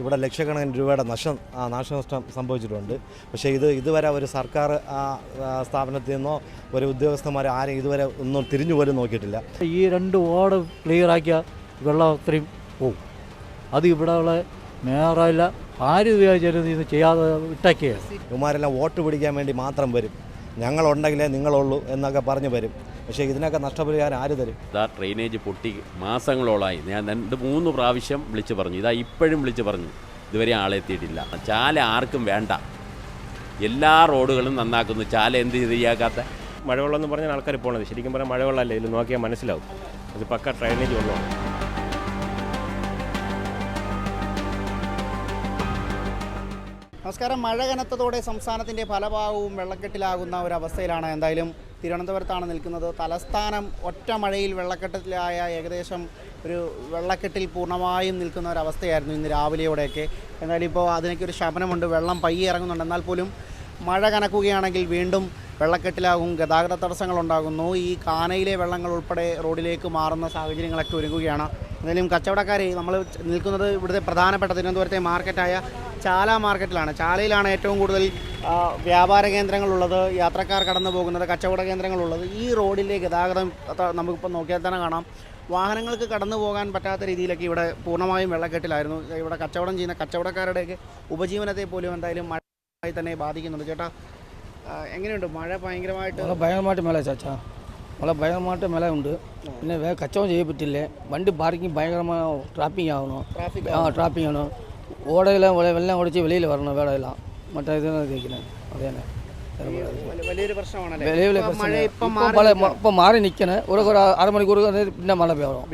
ഇവിടെ ലക്ഷക്കണക്കിന് രൂപയുടെ നഷ്ടം ആ, നാശനഷ്ടം സംഭവിച്ചിട്ടുണ്ട്. പക്ഷേ ഇത് ഇതുവരെ ഒരു സർക്കാർ സ്ഥാപനത്തിൽ നിന്നോ ഒരു ഉദ്യോഗസ്ഥന്മാർ ആരും ഇതുവരെ ഒന്നും തിരിഞ്ഞു പോലും നോക്കിയിട്ടില്ല. ഈ രണ്ട് വാർഡ് ക്ലിയർ ആക്കിയ വെള്ളം അത്രയും പോവും. അത് ഇവിടെ ഉള്ള മേയറില്ല ആര് വിചാരിച്ചാലും ഇത് ചെയ്യാതെ ഇട്ടൊക്കെയാണ് ഇവന്മാരെല്ലാം വോട്ട് പിടിക്കാൻ വേണ്ടി മാത്രം വരും. ഞങ്ങളുണ്ടെങ്കിലേ നിങ്ങളുള്ളൂ എന്നൊക്കെ പറഞ്ഞു വരും. പക്ഷേ ഇതിനൊക്കെ നഷ്ടപരിഹാരം ആര് തരും? ഇതാ ഡ്രെയിനേജ് പൊട്ടി മാസങ്ങളോളായി. ഞാൻ രണ്ട് മൂന്ന് പ്രാവശ്യം വിളിച്ചു പറഞ്ഞു. ഇതാ ഇപ്പോഴും വിളിച്ചു പറഞ്ഞു. ഇതുവരെ ആളെത്തിയിട്ടില്ല ചാല ആർക്കും വേണ്ട. എല്ലാ റോഡുകളും നന്നാക്കുന്നു. ചാല എന്ത് ശരിയാക്കാത്ത? മഴവെള്ളം എന്ന് പറഞ്ഞാൽ ആൾക്കാർ പോകണത് ശരിക്കും പറഞ്ഞാൽ മഴവെള്ളമല്ലേ? ഇതിൽ നോക്കിയാൽ മനസ്സിലാവും. അത് പക്ക ഡ്രെയിനേജ് വെള്ളമാണ്. നമസ്കാരം. മഴ കനത്തതോടെ സംസ്ഥാനത്തിന്റെ പല ഭാഗവും വെള്ളക്കെട്ടിലാകുന്ന ഒരവസ്ഥയിലാണ് എന്തായാലും തിരുവനന്തപുരത്താണ് നിൽക്കുന്നത്. തലസ്ഥാനം ഒറ്റ മഴയിൽ വെള്ളക്കെട്ടിലായ ഏകദേശം ഒരു വെള്ളക്കെട്ടിൽ പൂർണമായും നിൽക്കുന്ന ഒരവസ്ഥയായിരുന്നു ഇന്ന് രാവിലെയോടെയൊക്കെ. എന്നാലും ഇപ്പോൾ അതിനൊക്കെ ഒരു ശമനമുണ്ട്. വെള്ളം പയ്യെ ഇറങ്ങുന്നുണ്ട്. എന്നാൽ പോലും മഴ കനക്കുകയാണെങ്കിൽ വീണ്ടും വെള്ളക്കെട്ടിലാകും. ഗതാഗത തടസ്സങ്ങളുണ്ടാകുന്നു. ഈ കാനയിലെ വെള്ളങ്ങൾ ഉൾപ്പെടെ റോഡിലേക്ക് മാറുന്ന സാഹചര്യങ്ങളൊക്കെ ഒരുങ്ങുകയാണ്. എന്തായാലും കച്ചവടക്കാർ നമ്മൾ നിൽക്കുന്നത് ഇവിടുത്തെ പ്രധാനപ്പെട്ട തിരുവനന്തപുരത്തെ മാർക്കറ്റായ ചാല മാർക്കറ്റിലാണ്. ചാലയിലാണ് ഏറ്റവും കൂടുതൽ വ്യാപാര കേന്ദ്രങ്ങളുള്ളത് യാത്രക്കാർ കടന്നു പോകുന്നത് കച്ചവട കേന്ദ്രങ്ങളുള്ളത്. ഈ റോഡിലെ ഗതാഗതം നമുക്കിപ്പോൾ നോക്കിയാൽ തന്നെ കാണാം. വാഹനങ്ങൾക്ക് കടന്നു പോകാൻ പറ്റാത്ത രീതിയിലൊക്കെ ഇവിടെ പൂർണമായും വെള്ളക്കെട്ടിലായിരുന്നു. ഇവിടെ കച്ചവടം ചെയ്യുന്ന കച്ചവടക്കാരുടെയൊക്കെ ഉപജീവനത്തെ പോലും എന്തായാലും മഴ തന്നെ ബാധിക്കുന്നുണ്ട്. ചേട്ടാ എങ്ങനെയുണ്ട്? മഴ ഭയങ്കരമായിട്ട് ഭയങ്കരമായിട്ട് മഴ ചാച്ചാ. மழை பயங்கரமாட்ட மழை உண்டு. இன்னும் வே கச்சவும் செய்யப்பட்டில்லை. வண்டி பார்க்கிங் பயங்கரமாக டிராப்பிங் ஆகணும். ஆ டிராப்பிங் ஆகணும். ஓடையெல்லாம் வெள்ளம் உடைச்சி வெளியில் வரணும் வேலையெல்லாம். மற்ற இதெல்லாம் கேட்கணும் அதேண்ணே இப்போ மாறி நிற்கணும் ஒரு ஒரு அரை மணிக்கு பின்ன மழை பெய்யும்.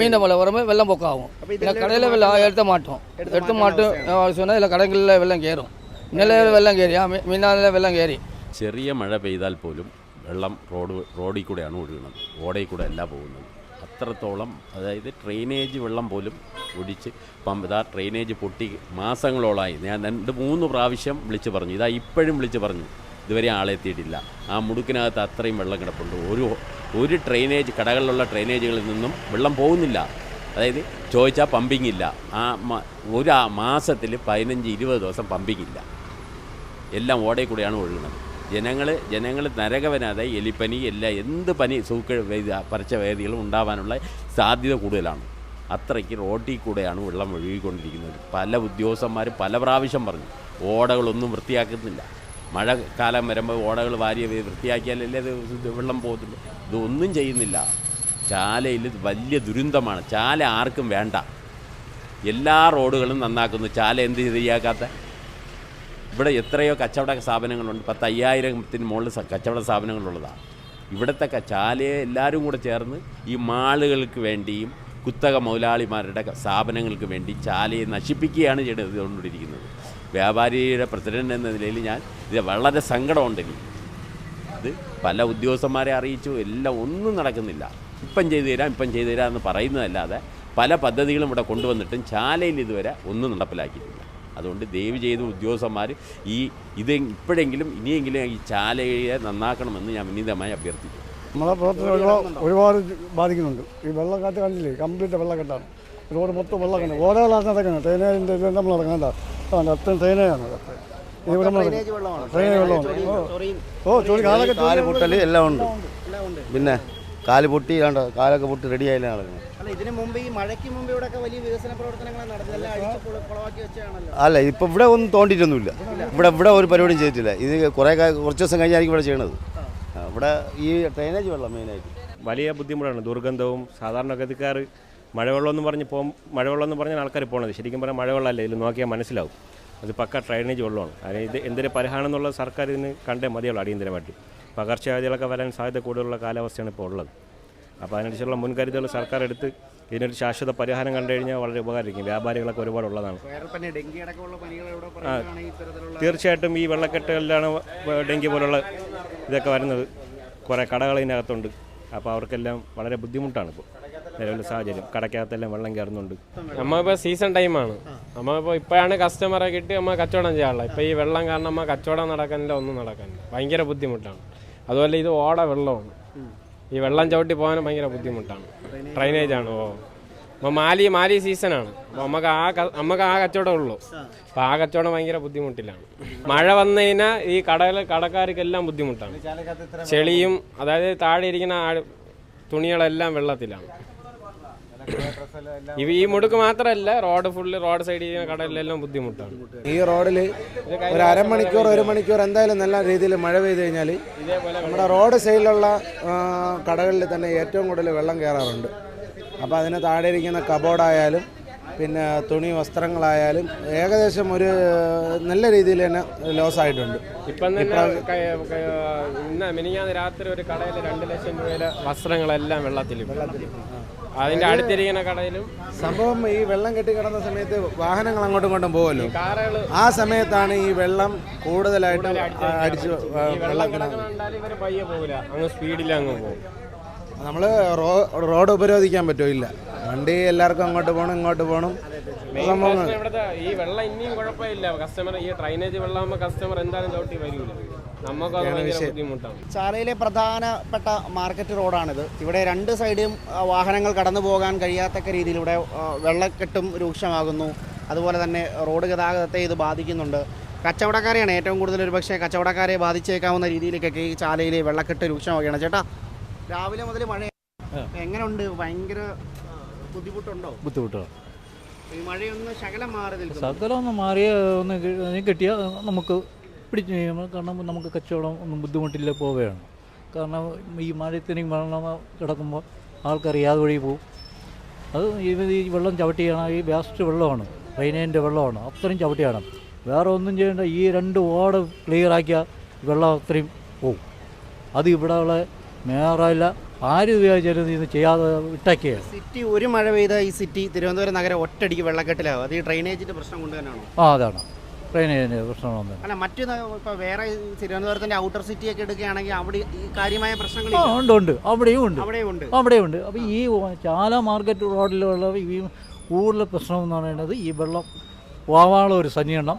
மீண்டும் மழை வரும்போது வெள்ளம் போக்கு ஆகும் இல்லை கடையில் வெள்ளம் எடுத்த மாட்டோம். எடுத்து மாட்டோம் சொன்னால் இல்லை. கடைகளில் வெள்ளம் கேறும் நிலையில் வெள்ளம் கேறியா மீனால வெள்ளம் கேறி ചെറിയ மழை പെയ്താൽ போலும் വെള്ളം റോഡ് റോഡിൽ കൂടെയാണ് ഒഴുകുന്നത്. ഓടയിൽ കൂടെ അല്ല പോകുന്നത്. അത്രത്തോളം അതായത് ഡ്രെയിനേജ് വെള്ളം പോലും ഒടിച്ച് പമ്പ് ഇതാ ഡ്രെയിനേജ് പൊട്ടി മാസങ്ങളോളായി ഞാൻ രണ്ട് മൂന്ന് പ്രാവശ്യം വിളിച്ച് പറഞ്ഞു. ഇതാ ഇപ്പോഴും വിളിച്ച് പറഞ്ഞു. ഇതുവരെ ആളെത്തിയിട്ടില്ല ആ മുടുക്കിനകത്ത് അത്രയും വെള്ളം കിടപ്പുണ്ട്. ഒരു ഒരു ഡ്രെയിനേജ് കടകളിലുള്ള ഡ്രെയിനേജുകളിൽ നിന്നും വെള്ളം പോകുന്നില്ല. അതായത് ചോദിച്ചാൽ പമ്പിങ് ഇല്ല. ആ ഒരു മാസത്തിൽ പതിനഞ്ച് ഇരുപത് ദിവസം പമ്പിങ് ഇല്ല. എല്ലാം ഓടയിൽ കൂടെയാണ് ഒഴുകുന്നത്. ജനങ്ങൾ ജനങ്ങൾ നരകവനാതെ എലിപ്പനി എല്ലാ എന്ത് പനി സൂക്ക പറിച്ച വേദികളും ഉണ്ടാവാനുള്ള സാധ്യത കൂടുതലാണ്. അത്രയ്ക്ക് റോട്ടിൽ കൂടെയാണ് വെള്ളം ഒഴുകിക്കൊണ്ടിരിക്കുന്നത്. പല ഉദ്യോഗസ്ഥന്മാരും പല പ്രാവശ്യം പറഞ്ഞു ഓടകളൊന്നും വൃത്തിയാക്കുന്നില്ല. മഴക്കാലം വരുമ്പോൾ ഓടകൾ വാരി വൃത്തിയാക്കിയാലല്ലേ അത് വെള്ളം പോകത്തുള്ളൂ. ഇതൊന്നും ചെയ്യുന്നില്ല. ചാലയിൽ വലിയ ദുരന്തമാണ്. ചാല ആർക്കും വേണ്ട. എല്ലാ റോഡുകളും നന്നാക്കുന്നു. ചാല എന്ത് ശരിയാക്കാത്ത ഇവിടെ എത്രയോ കച്ചവട സ്ഥാപനങ്ങളുണ്ട്. പത്ത് അയ്യായിരത്തിന് മുകളിൽ കച്ചവട സ്ഥാപനങ്ങളുള്ളതാണ്. ഇവിടുത്തെ ചാലയെ എല്ലാവരും കൂടെ ചേർന്ന് ഈ മാളുകൾക്ക് വേണ്ടിയും കുത്തക മുതലാളിമാരുടെ സ്ഥാപനങ്ങൾക്ക് വേണ്ടി ചാലയെ നശിപ്പിക്കുകയാണ് ചെയ്തുകൊണ്ടിരിക്കുന്നത്. വ്യാപാരിയുടെ പ്രസിഡന്റ് എന്ന നിലയിൽ ഞാൻ ഇത് വളരെ സങ്കടമുണ്ട് എനിക്ക് അത് പല ഉദ്യോഗസ്ഥന്മാരെ അറിയിച്ചു എല്ലാം ഒന്നും നടക്കുന്നില്ല. ഇപ്പം ചെയ്തു തരാം ഇപ്പം ചെയ്തു തരാം എന്ന് പറയുന്നതല്ലാതെ പല പദ്ധതികളും ഇവിടെ കൊണ്ടുവന്നിട്ടും ചാലയിൽ ഇതുവരെ ഒന്നും നടപ്പിലാക്കിയിട്ടില്ല. അതുകൊണ്ട് ദയവ് ചെയ്ത് ഉദ്യോഗസ്ഥന്മാർ ഈ ഇത് ഇപ്പോഴെങ്കിലും ഇനിയെങ്കിലും ഈ ചാലയെ നന്നാക്കണമെന്ന് ഞാൻ വിനീതമായി അഭ്യർത്ഥിക്കുന്നു. നമ്മളെ പ്രവർത്തനം ഒരുപാട് ഒരുപാട് ബാധിക്കുന്നുണ്ട്. ഈ വെള്ളക്കാറ്റ് കണ്ടില്ലേ? കംപ്ലീറ്റ് വെള്ളക്കെട്ടാണ്. റോഡ് മൊത്തം വെള്ളക്കെട്ട് ഓരോ ക്ലാസ് നടക്കുന്നത് ട്രെയിനേജിന്റെ ഇത് നമ്മൾ അതാണ് അത്രയും ട്രെയിനേജാണ് വെള്ളമാണ് ഓ. ചൊടി കാലൊക്കെ കാൽ പൊട്ടൽ എല്ലാം ഉണ്ട് എല്ലാം ഉണ്ട്. പിന്നെ കാൽ പൊട്ടി കാലൊക്കെ പൊട്ടി റെഡിയായില്ല നടക്കുന്നത് അല്ല ഇപ്പൊ മുമ്പ് ഈ മഴയ്ക്ക് മുമ്പ് വലിയ വികസന പ്രവർത്തനങ്ങൾ അല്ല ഇപ്പൊ ഇവിടെ ഒന്നും തോണ്ടിയിട്ടൊന്നുമില്ല. ഇവിടെ ഇവിടെ ഒരു പരിപാടിയും ചെയ്തിട്ടില്ല. ഇത് കുറേ കുറച്ച് ദിവസം കഴിഞ്ഞായിരിക്കും ഇവിടെ ചെയ്യണത്. ഇവിടെ ഈ ഡ്രെയിനേജ് വെള്ളം മെയിനായിട്ട്. വലിയ ബുദ്ധിമുട്ടാണ്. ദുർഗന്ധവും സാധാരണഗതിക്കാർ മഴവെള്ളം എന്ന് പറഞ്ഞ് പോകും മഴവെള്ളം എന്ന് പറഞ്ഞാൽ ആൾക്കാർ പോകണത് ശരിക്കും പറഞ്ഞാൽ മഴവെള്ളമല്ലേ ഇതിൽ നോക്കിയാൽ മനസ്സിലാവും. അത് പക്ക ഡ്രൈനേജ് വെള്ളമാണ്. അതിന് ഇത് എന്തൊരു പരിഹാരം എന്നുള്ള സർക്കാർ ഇതിന് കണ്ടേ മതിയുള്ളൂ അടിയന്തരമായിട്ട്. പകർച്ചവ്യാധികളൊക്കെ വരാൻ സാധ്യത കൂടുതലുള്ള കാലാവസ്ഥയാണ് ഇപ്പോൾ ഉള്ളത്. അപ്പോൾ അതിനനുസരിച്ചുള്ള മുൻകരുതൽ സർക്കാർ എടുത്ത് ഇതിനൊരു ശാശ്വത പരിഹാരം കണ്ടു കഴിഞ്ഞാൽ വളരെ ഉപകാരമായിരിക്കും. വ്യാപാരികളൊക്കെ ഒരുപാടുള്ളതാണ്. ഉള്ളതാണ് പനി ഡെങ്കി അടക്കമുള്ള പനികൾ ഇവിടെ പറയുകയാണ് തീർച്ചയായിട്ടും ഈ വെള്ളക്കെട്ടുകളിലാണ് ഡെങ്കി പോലുള്ള ഇതൊക്കെ വരുന്നത്. കുറേ കടകൾ ഇതിനകത്തുണ്ട്. അപ്പോൾ അവർക്കെല്ലാം വളരെ ബുദ്ധിമുട്ടാണ് ഇപ്പോൾ നിലവിലെ സാഹചര്യം. കടക്കകത്തെല്ലാം വെള്ളം കയറുന്നുണ്ട്. നമ്മളിപ്പോൾ സീസൺ ടൈമാണ് നമ്മളിപ്പോൾ ഇപ്പോഴാണ് കസ്റ്റമറെ കിട്ടി നമ്മൾ കച്ചവടം ചെയ്യാനുള്ളത് ഇപ്പോൾ ഈ വെള്ളം കാരണം നമ്മൾ കച്ചവടം നടക്കാനില്ല ഒന്നും നടക്കാനില്ല. ഭയങ്കര ബുദ്ധിമുട്ടാണ്. അതുപോലെ ഇത് ഓട വെള്ളമാണ്. ഈ വെള്ളം ചവിട്ടി പോകാനും ഭയങ്കര ബുദ്ധിമുട്ടാണ്. ഡ്രൈനേജ് ആണ് ഓ. അപ്പോൾ മാലി മാലി സീസണാണ് അപ്പോൾ നമുക്ക് ആ നമുക്ക് ആ കച്ചവടം ഉള്ളൂ. അപ്പോൾ ആ കച്ചവടം ഭയങ്കര ബുദ്ധിമുട്ടിലാണ്. മഴ വന്നു കഴിഞ്ഞാൽ ഈ കടകൾ കടക്കാർക്കെല്ലാം ബുദ്ധിമുട്ടാണ്. ചെളിയും അതായത് താഴെ ഇരിക്കുന്ന തുണികളെല്ലാം വെള്ളത്തിലാണ്. ഈ മുടുക്ക് മാത്രമല്ല റോഡ് ഫുള്ള് റോഡ് സൈഡിൽ കടലിലെല്ലാം ബുദ്ധിമുട്ടാണ്. ഈ റോഡിൽ ഒരു അരമണിക്കൂർ ഒരു മണിക്കൂർ എന്തായാലും നല്ല രീതിയിൽ മഴ പെയ്ത് കഴിഞ്ഞാൽ നമ്മുടെ റോഡ് സൈഡിലുള്ള കടകളിൽ തന്നെ ഏറ്റവും കൂടുതൽ വെള്ളം കയറാറുണ്ട് അപ്പോൾ അതിന് താഴെ ഇരിക്കുന്ന കബോർഡായാലും പിന്നെ തുണി വസ്ത്രങ്ങളായാലും ഏകദേശം ഒരു നല്ല രീതിയിൽ തന്നെ ലോസ് ആയിട്ടുണ്ട്. ഇപ്പം ഇന്ന് മിനിഞ്ഞാന്ന് രാത്രി ഒരു കടയിൽ രണ്ട് ലക്ഷം രൂപയിലെ വസ്ത്രങ്ങളെല്ലാം വെള്ളത്തിൽ അതിന്റെ അടുത്തിരിക്കുന്ന കടയിലും സംഭവം ഈ വെള്ളം കെട്ടി കിടന്ന സമയത്ത് വാഹനങ്ങൾ അങ്ങോട്ടും ഇങ്ങോട്ടും പോകുമല്ലോ ആ സമയത്താണ് ഈ വെള്ളം കൂടുതലായിട്ട് അടിച്ച് വെള്ളം പയ്യെ പോകില്ല അങ്ങ് സ്പീഡിൽ അങ്ങ് പോകും നമ്മൾ റോഡ് ഉപരോധിക്കാൻ പറ്റില്ല വണ്ടി എല്ലാവർക്കും അങ്ങോട്ട് പോകണം ഇങ്ങോട്ട് പോകണം മെയിൻ സംഭവം ഇവിടുത്തെ ഈ വെള്ളം ഇനിയും കുഴപ്പമില്ല. കസ്റ്റമർ ഈ ഡ്രൈനേജ് വെള്ളമാകുമ്പോൾ കസ്റ്റമർ എന്തായാലും ചവിട്ടി വരില്ല ചാലയിലെ പ്രധാനപ്പെട്ട മാർക്കറ്റ് റോഡാണിത് ഇവിടെ രണ്ട് സൈഡിലും വാഹനങ്ങൾ കടന്നു പോകാൻ കഴിയാത്തക്ക രീതിയിൽ ഇവിടെ വെള്ളക്കെട്ടും രൂക്ഷമാകുന്നു. അതുപോലെ തന്നെ റോഡ് ഗതാഗതത്തെ ഇത് ബാധിക്കുന്നുണ്ട്. കച്ചവടക്കാരെയാണ് ഏറ്റവും കൂടുതൽ ഒരു പക്ഷേ കച്ചവടക്കാരെ ബാധിച്ചേക്കാവുന്ന രീതിയിലേക്കൊക്കെ ഈ ചാലയിലെ വെള്ളക്കെട്ട് രൂക്ഷമാവുകയാണ്. ചേട്ടാ രാവിലെ മുതൽ മഴ എങ്ങനെയുണ്ട് ഭയങ്കര ബുദ്ധിമുട്ടുണ്ടോ? ബുദ്ധിമുട്ടാണ് മഴയൊന്ന് ശകലം മാറി നിൽക്കുന്നു. സകലം ഒന്ന് മാറിയ ഒന്ന് കിട്ടിയാൽ നമുക്ക് പിടിച്ചു കഴിയുമ്പോൾ കാരണം നമുക്ക് കച്ചവടം ഒന്നും ബുദ്ധിമുട്ടില്ല പോവുകയാണ്. കാരണം ഈ മഴത്തിന് വെള്ളം കിടക്കുമ്പോൾ ആൾക്കറിയാതെ വഴി പോവും. അത് ഈ വെള്ളം ചവിട്ടിയാണ് ഈ വേസ്റ്റ് വെള്ളമാണ് ഡ്രൈനേജിന്റെ വെള്ളമാണ് അത്രയും ചവിട്ടിയാണ്. വേറെ ഒന്നും ചെയ്യേണ്ട ഈ രണ്ട് ഓട് ക്ലിയറാക്കിയാൽ വെള്ളം അത്രയും പോവും. അത് ഇവിടെ ഉള്ള മേയറില്ല ആര് വിചാരിച്ചാലും ഇത് ചെയ്യാതെ ഇട്ടൊക്കെയാണ് സിറ്റി ഒരു മഴ പെയ്ത ഈ സിറ്റി തിരുവനന്തപുരം നഗരം ഒറ്റടിക്ക് വെള്ളക്കെട്ടിലാവും. അത് ഈ ഡ്രൈനേജിന്റെ പ്രശ്നം കൊണ്ട് തന്നെയാണോ? ആ അതാണ്. ഡ്രൈനേജിന്റെ പ്രശ്നമൊന്നും അല്ല മറ്റു ഇപ്പോൾ വേറെ തിരുവനന്തപുരത്തിന്റെ ഔട്ടർ സിറ്റി ഒക്കെ എടുക്കുകയാണെങ്കിൽ അവിടെ ഈ കാര്യമായ ആ ഉണ്ട് ഉണ്ട്. അവിടെയും ഉണ്ട്. അവിടെയും ഉണ്ട്. അവിടെയും ഉണ്ട്. അപ്പോൾ ഈ ചാല മാർക്കറ്റ് റോഡിലുള്ള ഈ കൂടുതൽ പ്രശ്നം എന്ന് പറയുന്നത് ഈ വെള്ളം പോവാനുള്ള ഒരു സന്നിഹണം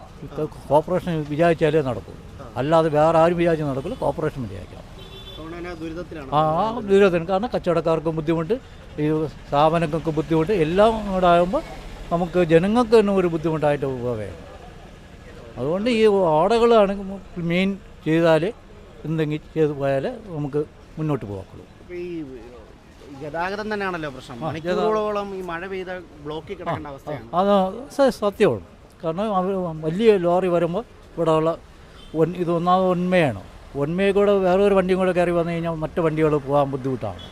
കോർപ്പറേഷൻ വിചാരിച്ചാലേ നടക്കൂ. അല്ലാതെ വേറെ ആരും വിചാരിച്ച് നടക്കില്ല. കോർപ്പറേഷൻ ദുരിതത്തിലാണ് ആ ദുരിതത്തിന് കാരണം കച്ചവടക്കാർക്കും ബുദ്ധിമുട്ട് ഈ സ്ഥാപനങ്ങൾക്ക് ബുദ്ധിമുട്ട് എല്ലാം കൂടെ ആകുമ്പോൾ നമുക്ക് ജനങ്ങൾക്ക് തന്നെ ഒരു ബുദ്ധിമുട്ടായിട്ട് പോവേ. അതുകൊണ്ട് ഈ ഓടകളാണ് മെയിൻ ചെയ്താൽ എന്തെങ്കിലും ചെയ്ത് പോയാൽ നമുക്ക് മുന്നോട്ട് പോകാക്കുള്ളൂ ഈ ഗതാഗതം തന്നെയാണല്ലോ പ്രശ്നം. മണിക്കൂറുകളോളം ഈ മഴ പെയ്ത ബ്ലോക്കിൽ കിടക്കേണ്ട അവസ്ഥയാണ്. അത് സത്യമാണ്. കാരണം വലിയ ലോറി വരുമ്പോൾ ഇവിടെ ഉള്ള ഒൻ ഇത് ഒന്നാമത് ഒന്മയാണ്? ഒന്മയിൽ കൂടെ വേറൊരു വണ്ടിയും കൂടെ കയറി വന്നു കഴിഞ്ഞാൽ മറ്റു വണ്ടികൾ പോകാൻ ബുദ്ധിമുട്ടാണ്.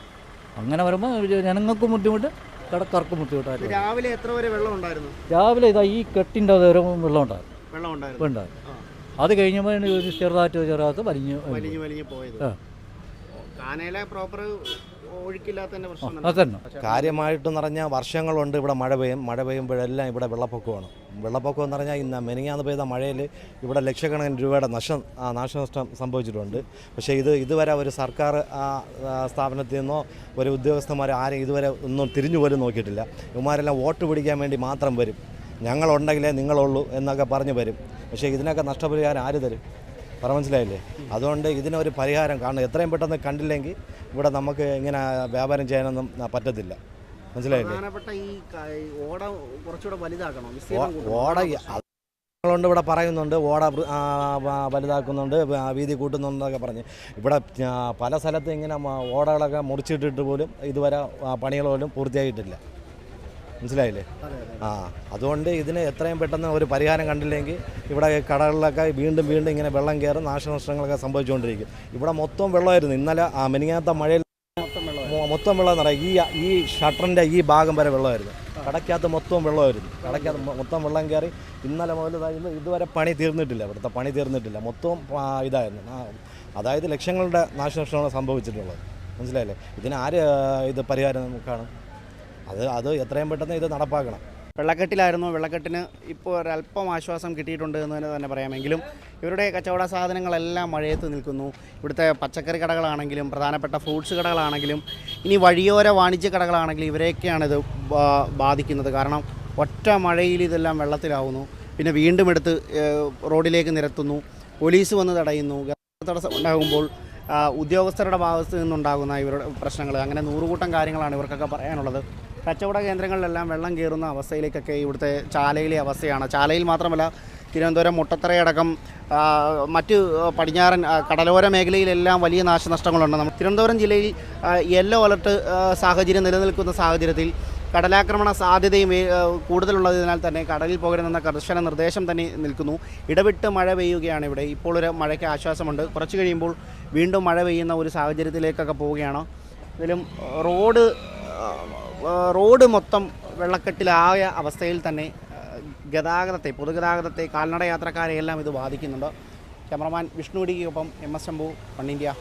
അങ്ങനെ വരുമ്പോൾ ജനങ്ങൾക്കും ബുദ്ധിമുട്ട് കടക്കാർക്കും ബുദ്ധിമുട്ടായിരുന്നു. രാവിലെ എത്ര വരെ വെള്ളം ഉണ്ടായിരുന്നു? രാവിലെ ഇതാ ഈ കെട്ടിന്റെ അതൊരു വെള്ളം ഉണ്ടായിരുന്നു. വെള്ളം ഉണ്ടായിരുന്നു. ഉണ്ടായിരുന്നു. അത് കഴിഞ്ഞപ്പോൾ ചെറുതായിട്ട് ചെറുതായിട്ട് വലിഞ്ഞ് വലിഞ്ഞു വലിഞ്ഞു പോയത്. ആ. കാനയിലെ പ്രോപ്പർ ഒഴുക്കില്ലാത്തതിന്റെ പ്രശ്നം കാര്യമായിട്ടെന്ന് പറഞ്ഞാൽ വർഷങ്ങളുണ്ട് ഇവിടെ മഴ പെയ്യും. മഴ പെയ്യുമ്പോഴെല്ലാം ഇവിടെ വെള്ളപ്പൊക്കമാണ്. വെള്ളപ്പൊക്കം എന്ന് പറഞ്ഞാൽ ഇന്ന് മെനിങ്ങാന്ന് പെയ്ത മഴയിൽ ഇവിടെ ലക്ഷക്കണക്കിന് രൂപയുടെ നഷ്ടം ആ, നാശനഷ്ടം സംഭവിച്ചിട്ടുണ്ട്. പക്ഷേ ഇത് ഇതുവരെ ഒരു സർക്കാർ സ്ഥാപനത്തിൽ നിന്നോ ഒരു ഉദ്യോഗസ്ഥന്മാരോ ആരും ഇതുവരെ ഒന്നും തിരിഞ്ഞു പോലും നോക്കിയിട്ടില്ല. ഇവന്മാരെല്ലാം വോട്ട് പിടിക്കാൻ വേണ്ടി മാത്രം വരും. ഞങ്ങളുണ്ടെങ്കിലേ നിങ്ങളുള്ളൂ എന്നൊക്കെ പറഞ്ഞു വരും. പക്ഷേ ഇതിനൊക്കെ നഷ്ടപരിഹാരം ആര് തരും? പറ മനസ്സിലായില്ലേ അതുകൊണ്ട് ഇതിനൊരു പരിഹാരം കാരണം എത്രയും പെട്ടെന്ന് കണ്ടില്ലെങ്കിൽ ഇവിടെ നമുക്ക് ഇങ്ങനെ വ്യാപാരം ചെയ്യാനൊന്നും പറ്റത്തില്ല. മനസ്സിലായില്ലേ? ഓട കുറച്ചുകൂടെ വലുതാക്കണം? അതുകൊണ്ട് ഇവിടെ പറയുന്നുണ്ട്. ഓട വലുതാക്കുന്നുണ്ട്. വീതി കൂട്ടുന്നുണ്ടെന്നൊക്കെ പറഞ്ഞ്. ഇവിടെ പല സ്ഥലത്ത് ഇങ്ങനെ ഓടകളൊക്കെ മുറിച്ചിട്ടിട്ട് പോലും ഇതുവരെ പണികളൊന്നും പണികൾ പോലും പൂർത്തിയായിട്ടില്ല. മനസ്സിലായില്ലേ? ആ അതുകൊണ്ട് ഇതിന് എത്രയും പെട്ടെന്ന് ഒരു പരിഹാരം കണ്ടില്ലെങ്കിൽ ഇവിടെ കടകളിലൊക്കെ വീണ്ടും വീണ്ടും ഇങ്ങനെ വെള്ളം കയറി നാശനഷ്ടങ്ങളൊക്കെ സംഭവിച്ചുകൊണ്ടിരിക്കും. ഇവിടെ മൊത്തം വെള്ളമായിരുന്നു. ഇന്നലെ ആ മെനിങ്ങാത്ത മഴയിൽ മൊത്തം വെള്ളം നിറയും. ഈ ഈ ഷട്ടറിന്റെ ഈ ഭാഗം വരെ വെള്ളമായിരുന്നു. കടയ്ക്കകത്ത് മൊത്തം വെള്ളമായിരുന്നു. കടയ്ക്കകത്ത് മൊത്തം വെള്ളം കയറി ഇന്നലെ മുതൽ ഇതുവരെ പണി തീർന്നിട്ടില്ല. ഇവിടുത്തെ പണി തീർന്നിട്ടില്ല. മൊത്തം ഇതായിരുന്നു. അതായത് ലക്ഷങ്ങളുടെ നാശനഷ്ടമാണ് സംഭവിച്ചിട്ടുള്ളത്. മനസ്സിലായില്ലേ? ഇതിന് ആര് ഇത് പരിഹാരം കാണും? അത് അത് എത്രയും പെട്ടെന്ന് ഇത് നടപ്പാക്കണം. വെള്ളക്കെട്ടിലായിരുന്നു. വെള്ളക്കെട്ടിന് ഇപ്പോൾ ഒരല്പം ആശ്വാസം കിട്ടിയിട്ടുണ്ട് എന്ന് തന്നെ തന്നെ പറയാമെങ്കിലും ഇവരുടെ കച്ചവട സാധനങ്ങളെല്ലാം മഴയത്ത് നിൽക്കുന്നു. ഇവിടുത്തെ പച്ചക്കറി കടകളാണെങ്കിലും പ്രധാനപ്പെട്ട ഫ്രൂട്ട്സ് കടകളാണെങ്കിലും ഇനി വഴിയോര വാണിജ്യ കടകളാണെങ്കിലും ഇവരെയൊക്കെയാണ് ഇത് ബാധിക്കുന്നത്. കാരണം ഒറ്റ മഴയിൽ ഇതെല്ലാം വെള്ളത്തിലാവുന്നു. പിന്നെ വീണ്ടും എടുത്ത് റോഡിലേക്ക് നിരത്തുന്നു. പോലീസ് വന്ന് തടയുന്നു. തടസ്സം ഉണ്ടാകുമ്പോൾ ഉദ്യോഗസ്ഥരുടെ ഭാഗത്ത് നിന്നുണ്ടാകുന്ന ഇവരുടെ പ്രശ്നങ്ങൾ. അങ്ങനെ നൂറുകൂട്ടം കാര്യങ്ങളാണ് ഇവർക്കൊക്കെ പറയാനുള്ളത്. കച്ചവട കേന്ദ്രങ്ങളിലെല്ലാം വെള്ളം കയറുന്ന അവസ്ഥയിലേക്കൊക്കെ ഇവിടുത്തെ ചാലയിലെ അവസ്ഥയാണ്. ചാലയിൽ മാത്രമല്ല തിരുവനന്തപുരം മുട്ടത്തറയടക്കം മറ്റ് പടിഞ്ഞാറൻ കടലോര മേഖലയിലെല്ലാം വലിയ നാശനഷ്ടങ്ങളുണ്ട്. നമ്മൾ തിരുവനന്തപുരം ജില്ലയിൽ യെല്ലോ അലർട്ട് സാഹചര്യം നിലനിൽക്കുന്ന സാഹചര്യത്തിൽ കടലാക്രമണ സാധ്യതയും കൂടുതലുള്ളതിനാൽ തന്നെ കടലിൽ പോകരുതെന്ന കർശന നിർദ്ദേശം തന്നെ നിൽക്കുന്നു. ഇടവിട്ട് മഴ പെയ്യുകയാണ് ഇവിടെ. ഇപ്പോൾ ഒരു മഴയ്ക്ക് ആശ്വാസമുണ്ട്. കുറച്ച് കഴിയുമ്പോൾ വീണ്ടും മഴ പെയ്യുന്ന ഒരു സാഹചര്യത്തിലേക്കൊക്കെ പോവുകയാണ്. ഇതിലും റോഡ് റോഡ് മൊത്തം വെള്ളക്കെട്ടിലായ അവസ്ഥയിൽ തന്നെ ഗതാഗതത്തെ പൊതുഗതാഗതത്തെ കാൽനട യാത്രക്കാരെ എല്ലാം ഇത് ബാധിക്കുന്നുണ്ട്. Cameraman വിഷ്ണുടിക്കൊപ്പം M S Shambhu one India.